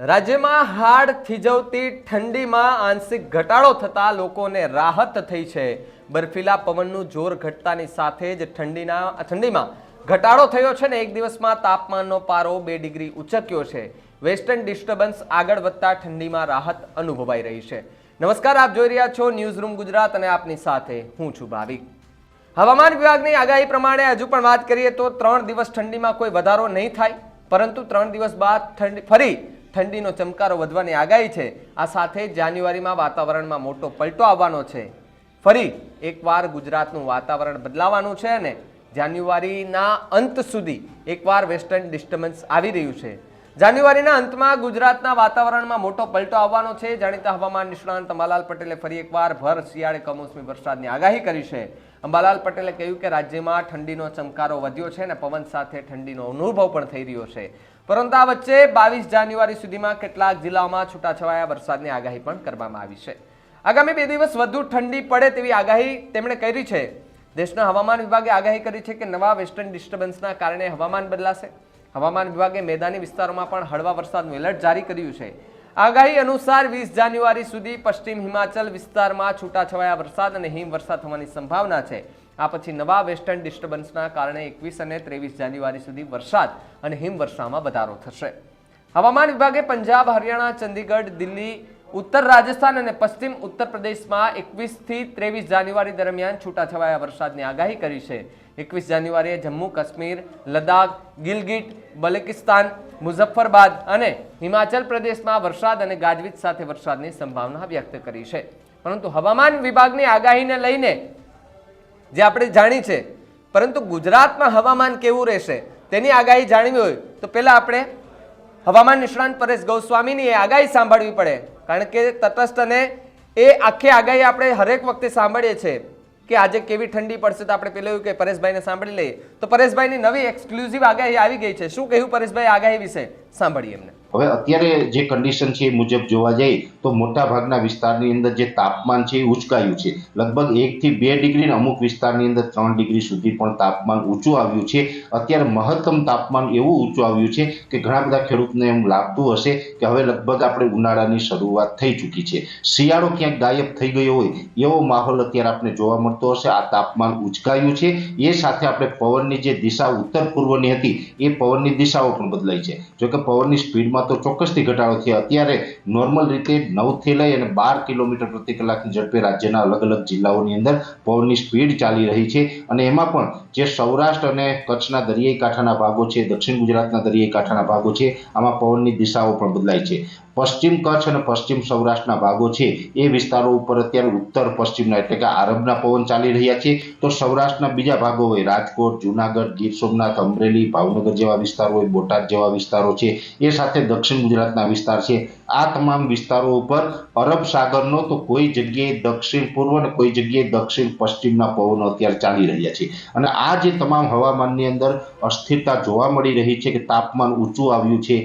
રાજ્યમાં હાડ થીજવતી ઠંડીમાં આંશિક ઘટાડો થતાં લોકોને રાહત થઈ છે. બર્ફીલા પવનનું જોર ઘટતાની સાથે જ ઠંડીના, ઠંડીમાં ઘટાડો થયો છે ને એક દિવસમાં તાપમાનનો પારો બે ડિગ્રી ઉચક્યો છે. વેસ્ટર્ન ડિસ્ટર્બન્સ આગળ વધતા ઠંડીમાં રાહત અનુભવાઈ રહી છે. નમસ્કાર, આપ જોઈ રહ્યા છો ન્યૂઝ રૂમ ગુજરાત અને આપની સાથે હું છું ભાવિક હવામાન વિભાગની આગાહી પ્રમાણે હજુ પણ વાત કરીએ તો ત્રણ દિવસ ઠંડીમાં કોઈ વધારો નહીં થાય, પરંતુ ત્રણ દિવસ બાદ ઠંડી, ફરી ઠંડીનો ચમકારો વધવાની આગાહી છે. આ સાથે જાન્યુઆરીમાં વાતાવરણમાં મોટો પલટો આવવાનો છે. ફરી એકવાર ગુજરાતનું વાતાવરણ બદલાવાનું છે અને જાન્યુઆરીના અંત સુધી એકવાર વેસ્ટર્ન ડિસ્ટર્બન્સ આવી રહ્યું છે. જાન્યુઆરીના અંતમાં ગુજરાતના વાતાવરણમાં મોટો પલટો આવવાનો છે. જાણીતા હવામાન નિષ્ણાંત અંબાલાલ પટેલે ફરી એકવાર ભર શિયાળે કમોસમી વરસાદની આગાહી કરી છે. અંબાલાલ પટેલે કહ્યું કે રાજ્યમાં ઠંડીનો ચમકારો વધ્યો છે અને પવન સાથે ઠંડીનો અનુભવ પણ થઈ રહ્યો છે. પરંતુ આ વચ્ચે બાવીસ જાન્યુઆરી સુધીમાં કેટલાક જિલ્લાઓમાં છૂટાછવાયા વરસાદની આગાહી પણ કરવામાં આવી છે. આગામી બે દિવસ વધુ ઠંડી પડે તેવી આગાહી તેમણે કરી છે. દેશના હવામાન વિભાગે આગાહી કરી છે કે નવા વેસ્ટર્ન ડિસ્ટર્બન્સના કારણે હવામાન બદલાશે. હવામાન વિભાગે મેદાની વિસ્તારોમાં પણ હળવા વરસાદનું એલર્ટ જારી કર્યું છે. આગાહી અનુસાર વીસ જાન્યુઆરી સુધી પશ્ચિમ હિમાચલ વિસ્તારમાં છૂટાછવાયા વરસાદ અને હિમવર્ષા થવાની સંભાવના છે. આ પછી નવા વેસ્ટર્ન ડિસ્ટર્બન્સના કારણે એકવીસ અને ત્રેવીસ જાન્યુઆરી સુધી વરસાદ અને હિમવર્ષામાં વધારો થશે. હવામાન વિભાગે પંજાબ, હરિયાણા, ચંદીગઢ, દિલ્હી, ઉત્તર રાજસ્થાન અને પશ્ચિમ ઉત્તર પ્રદેશમાં એકવીસથી ત્રેવીસ જાન્યુઆરી દરમિયાન છૂટાછવાયા વરસાદની આગાહી કરી છે. એકવીસ જાન્યુઆરીએ જમ્મુ, કાશ્મીર, લદ્દાખ, ગિલગિટ, બલેકિસ્તાન, મુઝફ્ફરબાદ અને હિમાચલ પ્રદેશમાં વરસાદ અને ગાજવીજ સાથે વરસાદની સંભાવના વ્યક્ત કરી છે. પરંતુ હવામાન વિભાગની આગાહીને લઈને જે આપણે જાણી છે. પરંતુ ગુજરાતમાં હવામાન કેવું રહેશે તેની આગાહી જાણવી હોય તો પહેલાં આપણે હવામાન નિષ્ણાંત પરેશ ગૌસ્વામીની એ આગાહી સાંભળવી પડે. કારણ કે તટસ્થ અને એ આખી આગાહી આપણે હરેક વખતે સાંભળીએ છીએ કે આજે કેવી ઠંડી પડશે તો આપણે પેલું કે પરેશભાઈને સાંભળી લઈએ. તો પરેશભાઈની નવી એક્સક્લુઝિવ આગાહી આવી ગઈ છે. શું કહ્યું પરેશભાઈ આગાહી વિશે? સાંભળીએ એમને. હવે અત્યારે જે કન્ડિશન છે એ મુજબ જોવા જઈએ તો મોટા ભાગના વિસ્તારની અંદર જે તાપમાન છે એ ઉચકાયું છે. લગભગ એકથી બે ડિગ્રી અમુક વિસ્તારની અંદર ત્રણ ડિગ્રી સુધી પણ તાપમાન ઊંચું આવ્યું છે. અત્યારે મહત્તમ તાપમાન એવું ઊંચું આવ્યું છે કે ઘણા બધા ખેડૂતને એમ લાગતું હશે કે હવે લગભગ આપણે ઉનાળાની શરૂઆત થઈ ચૂકી છે. શિયાળો ક્યાંક ગાયબ થઈ ગયો હોય એવો માહોલ અત્યારે આપણે જોવા મળતો હશે. આ તાપમાન ઉચકાયું છે. એ સાથે આપણે પવનની જે દિશા ઉત્તર પૂર્વની હતી એ પવનની દિશાઓ પણ બદલાઈ છે. જોકે પવનની સ્પીડમાં તો ચોક્કસથી ઘટાડો થયો. અત્યારે નોર્મલ રીતે નવથી લઈ અને બાર કિલોમીટર પ્રતિ કલાકની ઝડપે રાજ્યના અલગ અલગ જિલ્લાઓની અંદર પવનની સ્પીડ ચાલી રહી છે અને એમાં પણ જે સૌરાષ્ટ્ર અને કચ્છના દરિયાઈ કાંઠાના ભાગો છે, દક્ષિણ ગુજરાતના દરિયાઈ કાંઠાના ભાગો છે, આમાં પવનની દિશાઓ પણ બદલાય છે. પશ્ચિમ કચ્છ અને પશ્ચિમ સૌરાષ્ટ્રના ભાગો છે. એ વિસ્તારો ઉપર અત્યારે ઉત્તર, પશ્ચિમના એટલે કે આરબના પવન ચાલી રહ્યા છે. તો સૌરાષ્ટ્રના બીજા ભાગો હોય, રાજકોટ, જુનાગઢ, ગીર સોમનાથ, અમરેલી, ભાવનગર જેવા વિસ્તારો હોય, બોટાદ જેવા વિસ્તારો છે. એ સાથે દક્ષિણ ગુજરાતના વિસ્તાર છે. આ તમામ વિસ્તારો ઉપર અરબ સાગરનો તો કોઈ જગ્યાએ દક્ષિણ પૂર્વ અને કોઈ જગ્યાએ દક્ષિણ પશ્ચિમના પવનો અત્યારે ચાલી રહ્યા છે. અને આ જે તમામ હવામાનની અંદર અસ્થિરતા જોવા મળી રહી છે કે તાપમાન ઊંચું આવ્યું છે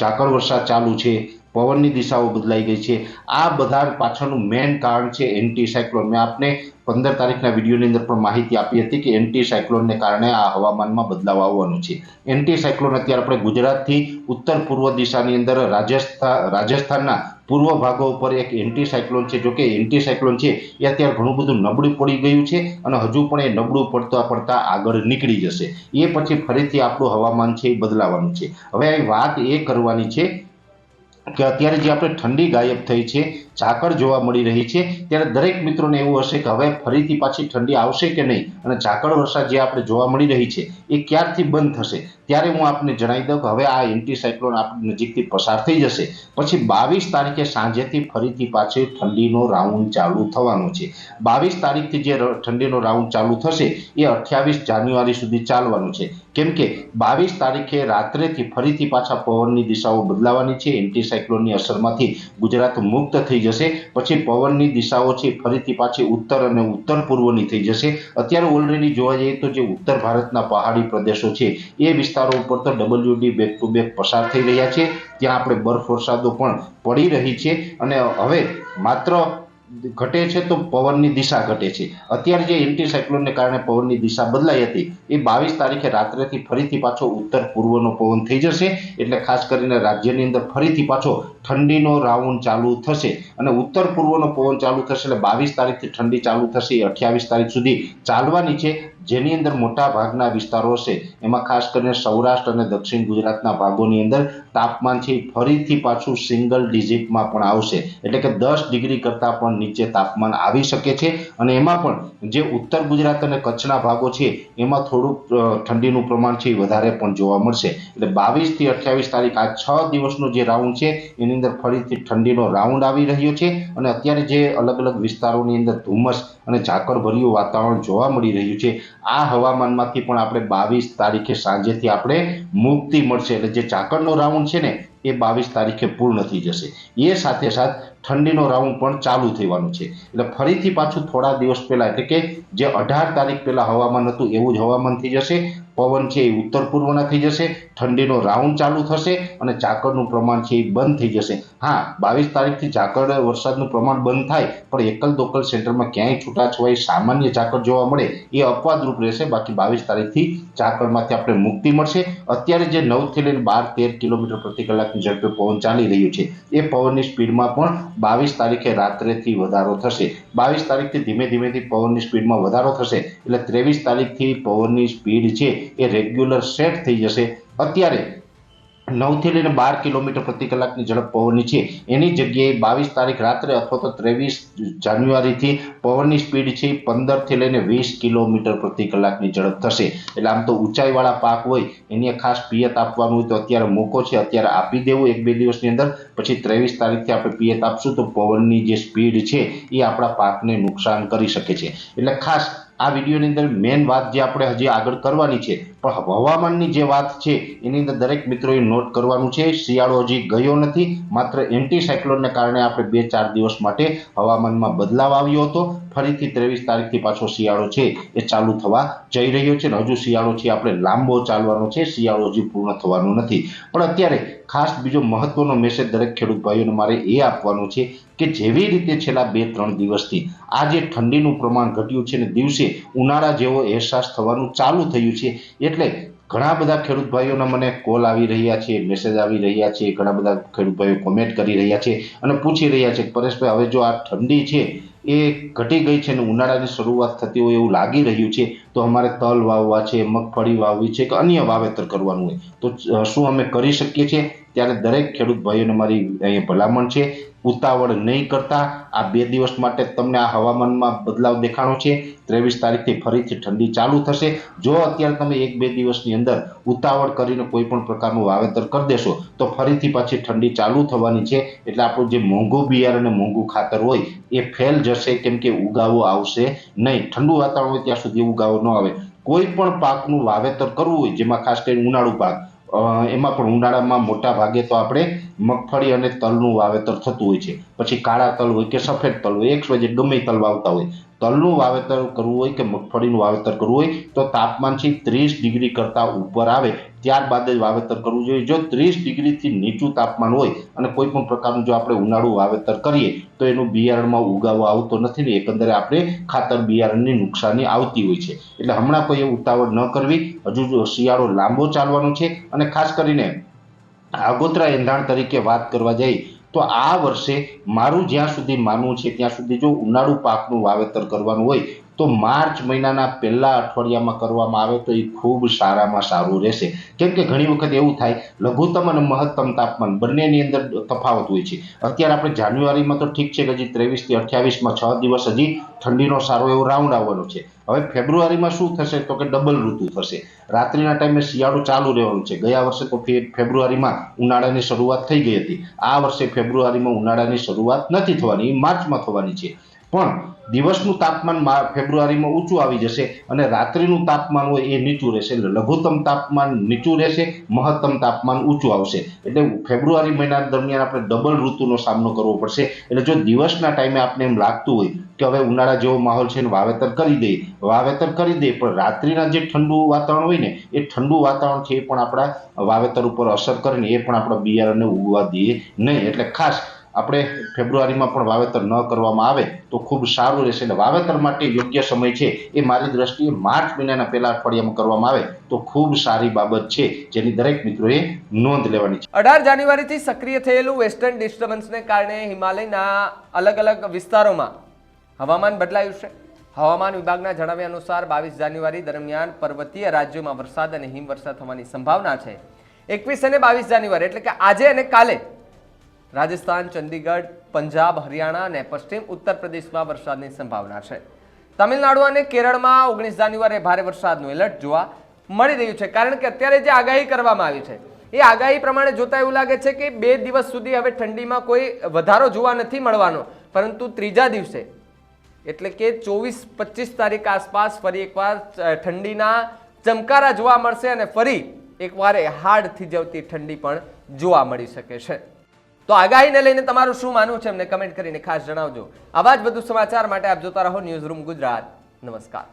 ઝાકળ વરસાદ ચાલુ છે પવનની દિશાઓ બદલાઈ ગઈ છે. આ બધા પાછળનું મેઇન કારણ છે એન્ટી સાયક્લોન મેં આપને પંદર તારીખના વિડીયોની અંદર પણ માહિતી આપી હતી કે એન્ટી સાયક્લોનને કારણે આ હવામાનમાં બદલાવ આવવાનો છે. એન્ટી સાયક્લોન અત્યારે આપણે ગુજરાતથી ઉત્તર પૂર્વ દિશાની અંદર રાજસ્થાન રાજસ્થાનના પૂર્વ ભાગો ઉપર એક એન્ટી સાયક્લોન છે જોકે એન્ટી સાયક્લોન છે એ અત્યારે ઘણું બધું નબળું પડી ગયું છે અને હજુ પણ એ નબળું પડતા પડતા આગળ નીકળી જશે. એ પછી ફરીથી આપણું હવામાન છે એ બદલાવાનું છે. હવે વાત એ કરવાની છે કે અત્યારે જે આપણે ઠંડી ગાયબ થઈ છે ઝાકળ જોવા મળી રહી છે. ત્યારે દરેક મિત્રોને એવું હશે કે હવે ફરીથી પાછી ઠંડી આવશે કે નહીં? અને ઝાકળ વરસાદ જે આપણે જોવા મળી રહી છે, એ ક્યારથી બંધ થશે? ત્યારે હું આપને જણાવી દઉં કે હવે આ એન્ટીસાયક્લોન આપણી નજીકથી પસાર થઈ જશે. પછી બાવીસ તારીખે સાંજેથી ફરીથી પાછી ઠંડીનો રાઉન્ડ ચાલુ થવાનો છે. બાવીસ તારીખથી જે ઠંડીનો રાઉન્ડ ચાલુ થશે, એ અઠ્યાવીસ જાન્યુઆરી સુધી ચાલવાનું છે. કેમ કે બાવીસ તારીખે રાત્રેથી ફરીથી પાછા પવનની દિશાઓ બદલાવાની છે. એન્ટીસાયક્લોનની અસરમાંથી ગુજરાત મુક્ત થઈ જશે. પછી પવનની દિશાઓ છે ફરીથી પાછી ઉત્તર અને ઉત્તર પૂર્વની થઈ જશે. અત્યારે ઓલરેડી જોવા જઈએ તો જે ઉત્તર ભારતના પહાડી પ્રદેશો છે એ વિસ્તારો ઉપર તો ડબલ્યુડી બેક ટુ બેક પસાર થઈ રહ્યા છે. ત્યાં આપણે બરફ વરસાદો પણ પડી રહી છે. અને હવે માત્ર ઘટે છે તો પવનની દિશા ઘટે છે. અત્યારે જે એન્ટીસાયક્લોનને કારણે પવનની દિશા બદલાઈ હતી, એ બાવીસ તારીખે રાત્રેથી ફરીથી પાછો ઉત્તર પૂર્વનો પવન થઈ જશે, એટલે ખાસ કરીને રાજ્યની અંદર ફરીથી પાછો ઠંડીનો રાઉન્ડ ચાલુ થશે. અને ઉત્તર પૂર્વનો પવન ચાલુ થશે એટલે બાવીસ તારીખથી ઠંડી ચાલુ થશે, એ અઠ્યાવીસ તારીખ સુધી ચાલવાની છે. જેની અંદર મોટા ભાગના વિસ્તારો છે, એમાં ખાસ કરીને સૌરાષ્ટ્ર અને દક્ષિણ ગુજરાતના ભાગોની અંદર તાપમાન ફરીથી પાછું સિંગલ ડિજિટમાં પણ આવશે. એટલે કે દસ ડિગ્રી કરતાં પણ નીચે તાપમાન આવી શકે છે અને એમાં પણ જે ઉત્તર ગુજરાત અને કચ્છના ભાગો છે, એમાં થોડુંક ઠંડીનું પ્રમાણ છે વધારે પણ જોવા મળશે. એટલે બાવીસથી અઠ્યાવીસ તારીખ આ છ દિવસનો જે રાઉન્ડ છે, એની અંદર ફરીથી ઠંડીનો રાઉન્ડ આવી રહ્યો છે અને અત્યારે જે અલગ અલગ વિસ્તારોની અંદર ધુમ્મસ અને ઝાકળભર્યું વાતાવરણ જોવા મળી રહ્યું છે આ હવામાનમાંથી પણ આપણે બાવીસ તારીખે સાંજેથી આપણે મુક્તિ મળશે. એટલે જે ઝાકળનો રાઉન્ડ છે ને, એ બાવીસ તારીખે પૂર્ણ થઈ જશે. એ સાથે સાથ ઠંડીનો રાઉન્ડ પણ ચાલુ થવાનું છે. એટલે ફરીથી પાછું થોડા દિવસ પહેલાં, એટલે કે જે અઢાર તારીખ પહેલાં હવામાન હતું, એવું જ હવામાન થઈ જશે. પવન છે એ ઉત્તર પૂર્વના થઈ જશે. ઠંડીનો રાઉન્ડ ચાલુ થશે અને ઝાકળનું પ્રમાણ છે એ બંધ થઈ જશે. હા, બાવીસ તારીખથી ઝાકળ વરસાદનું પ્રમાણ બંધ થાય, પણ એકલ દોકલ સેન્ટરમાં ક્યાંય છૂટાછવાય સામાન્ય ઝાકળ જોવા મળે એ અપવાદરૂપ રહેશે. બાકી બાવીસ તારીખથી ઝાકળમાંથી આપણે મુક્તિ મળશે. અત્યારે જે નવથી લઈને બાર તેર કિલોમીટર પ્રતિ કલાકની ઝડપે પવન ચાલી રહ્યું છે, એ પવનની સ્પીડમાં પણ બાવીસ તારીખે રાત્રેથી વધારો થશે. બાવીસ તારીખથી ધીમે ધીમેથી પવનની સ્પીડમાં વધારો થશે. એટલે ત્રેવીસ તારીખથી પવનની સ્પીડ છે એ રેગ્યુલર સેટ થઈ જશે. અત્યારે નવથી લઈને બાર કિલોમીટર પ્રતિ કલાકની ઝડપ પવનની છે. એની જગ્યાએ બાવીસ તારીખ રાત્રે અથવા તો ત્રેવીસ જાન્યુઆરીથી પવનની સ્પીડ છે પંદરથી લઈને વીસ કિલોમીટર પ્રતિ કલાકની ઝડપ થશે. એટલે આમ તો ઊંચાઈવાળા પાક હોય, એને ખાસ પિયત આપવાનું હોય તો અત્યારે મોકો છે, અત્યારે આપી દેવું એક બે દિવસની અંદર. પછી ત્રેવીસ તારીખથી આપણે પિયત આપશું તો પવનની જે સ્પીડ છે એ આપણા પાકને નુકસાન કરી શકે છે. એટલે ખાસ આ વિડીયોની અંદર મેન વાત જે આપણે હજી આગળ કરવાની છે, પણ હવામાનની જે વાત છે, એની અંદર દરેક મિત્રોએ નોટ કરવાનું છે, શિયાળો હજી ગયો નથી, માત્ર એન્ટી સાયક્લોનને કારણે આપણે બે ચાર દિવસ માટે હવામાનમાં બદલાવ આવ્યો હતો. ફરીથી ત્રેવીસ તારીખથી પાછો શિયાળો છે, એ ચાલુ થવા જઈ રહ્યો છે ને હજુ શિયાળો છે, આપણે લાંબો ચાલવાનો છે, શિયાળો હજી પૂર્ણ થવાનો નથી. પણ અત્યારે ખાસ બીજો મહત્વનો મેસેજ દરેક ખેડૂત ભાઈઓને મારે એ આપવાનો છે કે જેવી રીતે છેલ્લા બે ત્રણ દિવસથી આ જે ઠંડીનું પ્રમાણ ઘટ્યું છે ને દિવસે ઉનાળા જેવો અહેસાસ થવાનું ચાલુ થયું છે, એટલે ઘણા બધા ખેડૂત ભાઈઓના મને કોલ આવી રહ્યા છે મેસેજ આવી રહ્યા છે, ઘણા બધા ખેડૂત ભાઈઓ કોમેન્ટ કરી રહ્યા છે અને પૂછી રહ્યા છે કે પરેશભાઈ, હવે જો આ ઠંડી છે એ ઘટી ગઈ છે અને ઉનાળાની શરૂઆત થતી હોય એવું લાગી રહ્યું છે, તો અમારે તલ વાવવા છે, મગફળી વાવવી છે કે અન્ય વાવેતર કરવાનું હોય. તો શું અમે કરી શકીએ છીએ? ત્યારે દરેક ખેડૂત ભાઈઓને મારી અહીંયા ભલામણ છે, ઉતાવળ નહીં કરતા. આ બે દિવસ માટે તમને આ હવામાનમાં બદલાવ દેખાણો છે. ત્રેવીસ તારીખથી ફરીથી ઠંડી ચાલુ થશે. જો અત્યારે તમે એક બે દિવસની અંદર ઉતાવળ કરીને કોઈ પણ પ્રકારનું વાવેતર કરી દેશો, તો ફરીથી પાછી ઠંડી ચાલુ થવાની છે. એટલે આપણું જે મોંઘું બિયારણ અને મોંઘું ખાતર હોય, એ ફેલ જશે, કેમ કે ઉગાવો આવશે નહીં. ઠંડુ વાતાવરણ હોય ત્યાં સુધી ઉગાવો ન આવે. કોઈ પણ પાકનું વાવેતર કરવું હોય, જેમાં ખાસ કરીને ઉનાળુ પાક એમાં પણ ઉનાળામાં મોટા ભાગે તો આપણે મગફળી અને તલનું વાવેતર થતું હોય છે. પછી કાળા તલ હોય કે સફેદ તલ હોય, એક વજે ગમે તલ વાવતા હોય. તલનું વાવેતર કરવું હોય કે મગફળીનું વાવેતર કરવું હોય, તો તાપમાનથી ત્રીસ ડિગ્રી કરતાં ઉપર આવે. ત્યારબાદ જ વાવેતર કરવું જોઈએ. જો ત્રીસ ડિગ્રીથી નીચું તાપમાન હોય અને કોઈ પણ પ્રકારનું જો આપણે ઉનાળુ વાવેતર કરીએ, તો એનું બિયારણમાં ઉગાવો આવતો નથી ને એકંદરે આપણે ખાતર બિયારણની નુકસાની આવતી હોય છે. એટલે હમણાં કોઈ ઉતાવળ ન કરવી. હજુ જો શિયાળો લાંબો ચાલવાનો છે અને ખાસ કરીને આગોતરા એંધાણ તરીકે વાત કરવા જઈએ તો આ વર્ષે મારું જ્યાં સુધી માનવું છે, ત્યાં સુધી જો ઉનાળુ પાકનું વાવેતર કરવાનું હોય તો માર્ચ મહિનાના પહેલા અઠવાડિયામાં કરવામાં આવે તો એ ખૂબ સારામાં સારું રહેશે. કેમ કે ઘણી વખત એવું થાય, લઘુત્તમ અને મહત્તમ તાપમાન બંનેની અંદર તફાવત હોય છે. અત્યારે આપણે જાન્યુઆરીમાં તો ઠીક છે કે હજી ત્રેવીસથી અઠ્યાવીસમાં છ દિવસ હજી ઠંડીનો સારો એવો રાઉન્ડ આવવાનો છે. હવે ફેબ્રુઆરીમાં શું થશે તો કે ડબલ ઋતુ થશે. રાત્રિના ટાઈમે શિયાળો ચાલુ રહેવાનું છે. ગયા વર્ષે તો ફેબ્રુઆરીમાં ઉનાળાની શરૂઆત થઈ ગઈ હતી. આ વર્ષે ફેબ્રુઆરીમાં ઉનાળાની શરૂઆત નથી થવાની, એ માર્ચમાં થવાની છે. પણ દિવસનું તાપમાન ફેબ્રુઆરીમાં ઊંચું આવી જશે અને રાત્રિનું તાપમાન હોય એ નીચું રહેશે. એટલે લઘુત્તમ તાપમાન નીચું રહેશે, મહત્તમ તાપમાન ઊંચું આવશે. એટલે ફેબ્રુઆરી મહિના દરમિયાન આપણે ડબલ ઋતુનો સામનો કરવો પડશે. એટલે જો દિવસના ટાઈમે આપણે એમ લાગતું હોય કે હવે ઉનાળા જેવો માહોલ છે વાવેતર કરી દઈએ વાવેતર કરી દઈએ પણ રાત્રિના જે ઠંડુ વાતાવરણ હોય ને, એ ઠંડુ વાતાવરણ છે એ પણ આપણા વાવેતર ઉપર અસર કરીને એ પણ આપણા બિયારણને ઉગવા દઈએ નહીં. એટલે ખાસ આપણે ફેબ્રુઆરીમાં પણ વાવેતર ન કરવામાં આવે તો ખૂબ સારું રહેશે. અને વાવેતર માટે યોગ્ય સમય છે એ મારી દ્રષ્ટિએ માર્ચ મહિનાના પહેલા અઠવાડિયામાં કરવામાં આવે તો ખૂબ સારી બાબત છે. જેની દરેક મિત્રોએ નોંધ લેવાની છે. અઢાર જાન્યુઆરીથી સક્રિય થયેલું વેસ્ટર્ન ડિસ્ટર્બન્સને કારણે હિમાલયના અલગ અલગ વિસ્તારોમાં હવામાન બદલાયું છે. હવામાન વિભાગના જણાવ્યા અનુસાર બાવીસ જાન્યુઆરી દરમિયાન પર્વતીય રાજ્યોમાં વરસાદ અને હિમવર્ષા થવાની સંભાવના છે. એકવીસ અને બાવીસ જાન્યુઆરી એટલે કે આજે અને કાલે રાજસ્થાન, ચંદીગઢ, પંજાબ, હરિયાણા અને પશ્ચિમ ઉત્તર પ્રદેશમાં વરસાદની સંભાવના છે. તમિલનાડુ અને કેરળમાં ઓગણીસ જાન્યુઆરીએ ભારે વરસાદનું એલર્ટ જોવા મળી રહ્યું છે. કારણ કે અત્યારે જે આગાહી કરવામાં આવી છે, એ આગાહી પ્રમાણે જોતા એવું લાગે છે કે બે દિવસ સુધી હવે ઠંડીમાં કોઈ વધારો જોવા નથી મળવાનો, પરંતુ ત્રીજા દિવસે, એટલે કે ચોવીસ પચીસ તારીખ આસપાસ ફરી એકવાર ઠંડીના ચમકારા જોવા મળશે અને ફરી એકવાર એ જવતી ઠંડી પણ જોવા મળી શકે છે. તો આગાહીને લઈને તમારું શું માનવું છે અમને કમેન્ટ કરીને ખાસ જણાવજો. આવા જ બધું સમાચાર માટે આપ જોતા રહો ન્યૂઝ રૂમ ગુજરાત. નમસ્કાર.